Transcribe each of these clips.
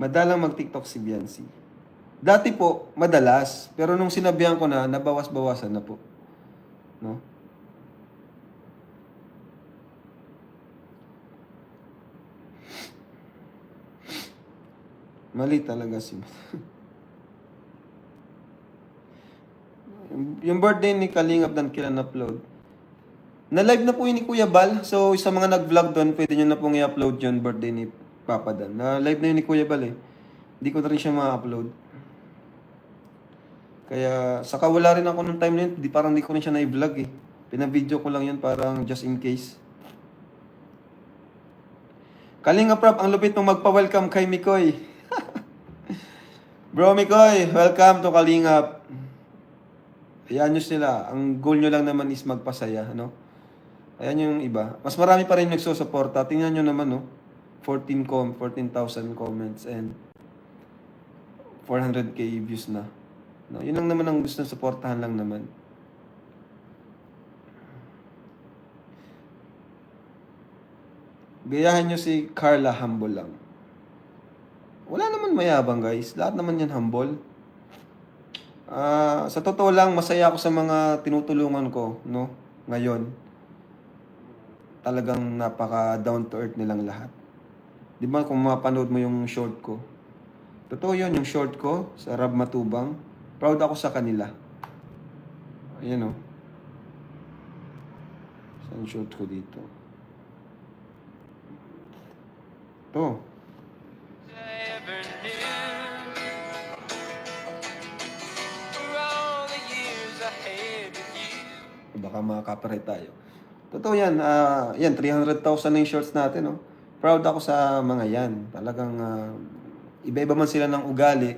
Madalang mag-TikTok si Biancy. Dati po, madalas. Pero nung sinabihan ko na, nabawas-bawasan na po. No? Mali talaga si Yung- birthday ni Kalingap Dan kila upload. Na-live na po yun ni Kuya Bal. So, sa mga nag-vlog doon, pwede nyo na pong i-upload yun birthday ni Papa Dan. Na-live na yun ni Kuya Bal eh. Hindi ko na rin siya ma-upload. Kaya, saka wala rin ako nung time na yun. Di, parang di ko rin siya na-vlog eh. Pina-video ko lang yun parang just in case. Kalinga Prab, ang lupit mong magpa-welcome kay Mikoy. Bro Mikoy, welcome to Kalingap. Ayan nyo sila. Ang goal nyo lang naman is magpasaya, no? Ayan yung iba. Mas marami pa rin nagsusuporta. Tingnan nyo naman, no? 14 com 14,000 comments and 400k views na. No, yun lang naman ang gusto suportahan lang naman. Gayahan nyo si Carla Humble lang. Wala naman mayabang guys. Lahat naman yan humble. Ah, sa totoo lang, masaya ako sa mga tinutulungan ko, no? Ngayon. Talagang napaka down to earth nilang lahat. 'Di ba kung mapanood mo yung short ko? Totoo 'yun, yung short ko sa Rab Matubang. Proud ako sa kanila. Ayan oh. Saan short ko dito? To. ever knew. For all the years I had with you. Baka makaka-copyright tayo. Totoo yan. ah yan, 300,000 na yung shorts natin. No? Proud ako sa mga yan. Talagang ah, iba-iba man sila ng ugali,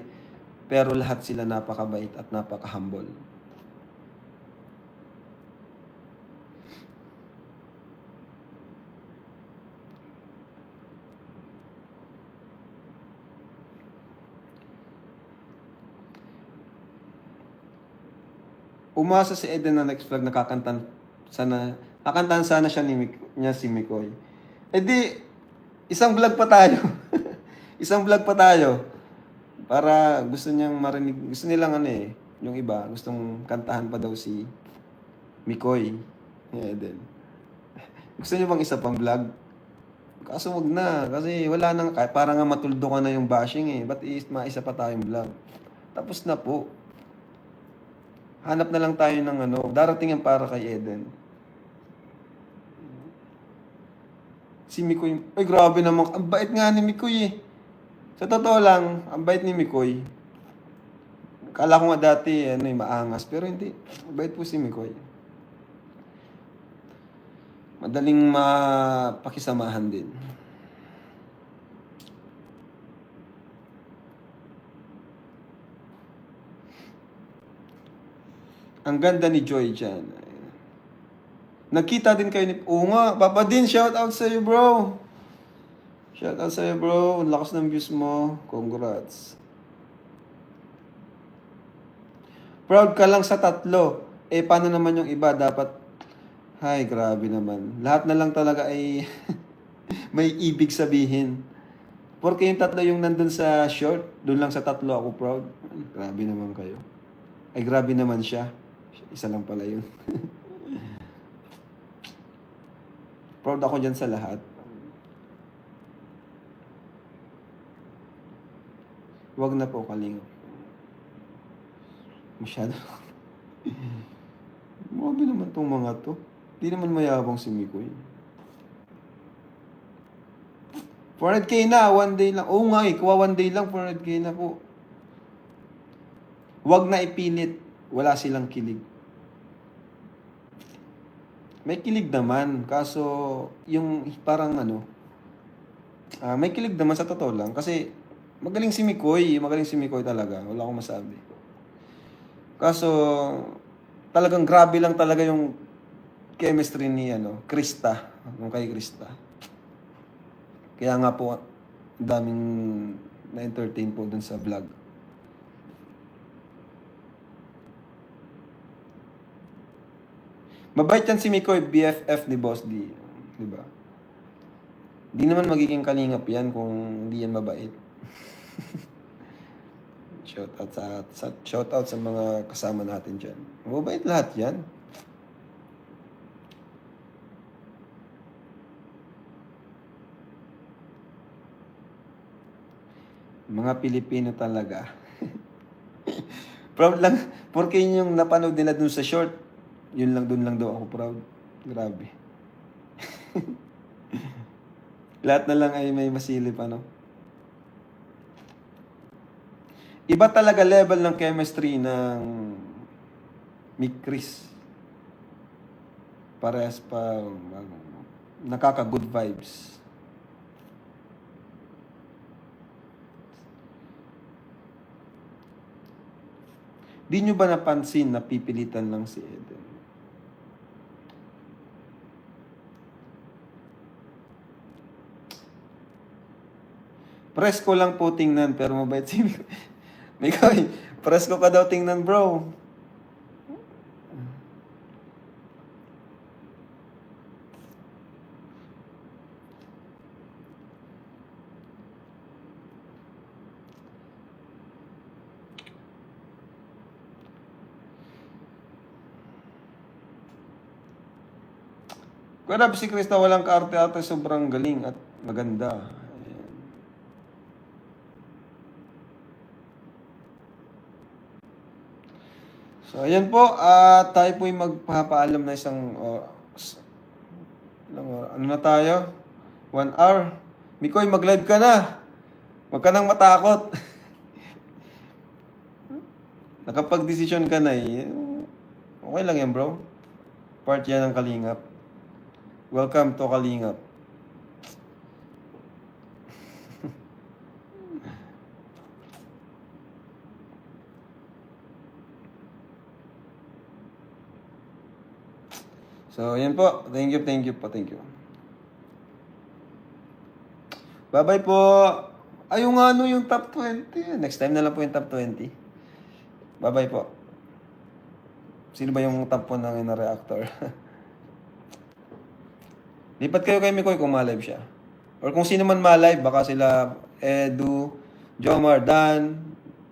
pero lahat sila napakabait at napaka-humble. Umasa si Eden na next vlog nakakantan sana kakantahan sana siya ni niya si Mikoy. Eh di isang vlog pa tayo. isang vlog pa tayo. Para gusto niyang marinig, gusto nilang ano eh, yung iba, gustong kantahan pa daw si Mikoy ni Eden. Gusto niyo bang isa pang vlog? Kaso wag na, kasi wala nang, parang nga matuldo ka na yung bashing eh. Ba't is, maisa pa tayong vlog? Tapos na po. Hanap na lang tayo ng ano, darating yan para kay Eden. Si Mikoy, ay grabe naman, ang bait nga ni Mikoy eh. Sa totoo lang, ang bait ni Mikoy. Kala ko nga dati, ano eh, maangas, pero hindi. Bait po si Mikoy. Madaling mapakisamahan din. Ang ganda ni Joy dyan. Nagkita din kayo ni... Oo nga, Papa Din, shout out sa'yo bro. Shout out sa'yo bro. Ang lakas ng views mo. Congrats. Proud ka lang sa tatlo. Eh, paano naman yung iba? Dapat... Ay, grabe naman. Lahat na lang talaga ay may ibig sabihin. Porque yung tatlo yung nandun sa short, doon lang sa tatlo ako proud. Grabe naman kayo. Ay, grabe naman siya. Isa lang pala yun. proud ako dyan sa lahat. Huwag na po kalinga. Masyado. Grabe naman tong mga to. Di naman mayabang si Mikoy. 400k na, one day lang. Oo nga eh, kuha one day lang, 400k na po. Huwag na ipilit. Wala silang kilig. May kilig naman, kaso yung parang ano, ah, may kilig naman sa totoo lang. Kasi magaling si Mikoy, magaling si Mikoy talaga. Wala akong masabi. Kaso talagang grabe lang talaga yung chemistry ni ano, Krista, yung kay Krista. Kaya nga po, daming na-entertain po dun sa vlog. Mabait yan si Mikoy, BFF ni Boss D. Di ba? Di naman magiging kalingap yan kung hindi yan mabait. shout out sa, sa shout out sa mga kasama natin diyan. Mabait lahat 'yan. Mga Pilipino talaga. proud lang. Porque yun yung napanood nila dun sa short. Yun lang, dun lang daw ako proud. Grabe. Lahat na lang ay may masilip, ano? Iba talaga level ng chemistry ng Mick Chris. Parehas pa, ano, nakaka-good vibes. Di nyo ba napansin na pipilitan lang si Eden? Presko lang po tingnan, pero mabait si Mikoy. Mikoy, presko ka daw tingnan, bro. Rab, si Krista walang kaarte-arte, sobrang galing at maganda. Ayan. So, ayan po. at tayo po'y magpapaalam na isang... Uh, ilang oras? ano na tayo? One hour. Mikoy, mag-live ka na. Huwag ka nang matakot. Nakapag-desisyon ka na eh. Okay lang yan, bro. Part yan ng kalingap. Welcome to Kalingap. So, yan po. Thank you, thank you po, thank you. Bye-bye po. Ay, yung ano yung top 20. Next time na lang po yung top 20. Bye-bye po. Sino ba yung top 1 ng ina reactor? Lipat kayo kay Mikoy kung ma-live siya. Or kung sino man ma-live, baka sila Edu, Jomar, Dan.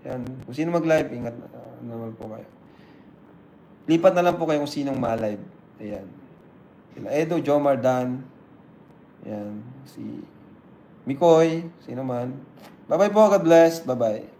Yan. Kung sino mag-live, ingat uh, naman po kayo. Lipat na lang po kayo kung sinong ma-live. Ayan. Sila Edu, Jomar, Dan. Yan. Si Mikoy, sino man. Bye-bye po. God bless. Bye-bye.